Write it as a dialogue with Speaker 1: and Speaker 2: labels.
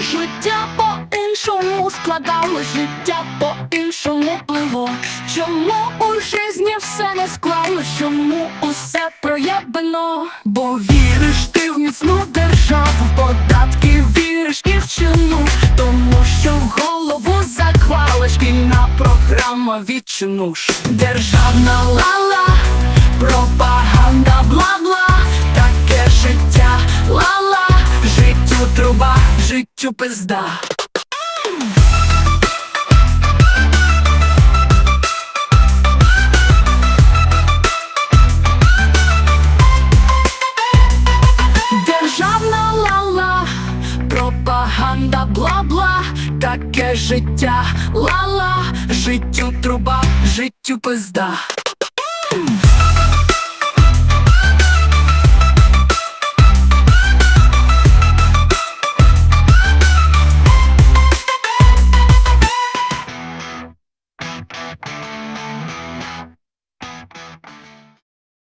Speaker 1: Життя по-іншому складалось, життя по-іншому пливо. Чому у житті все не склалось, чому усе проєбано? Бо віриш ти в міцну державу, податки віриш і в чину, тому що в голову заклала шкільна програма відчинуш. Державна лала, життю пизда. Державна лала, пропаганда, бла-бла, таке життя, лала, життю труба, життю пизда.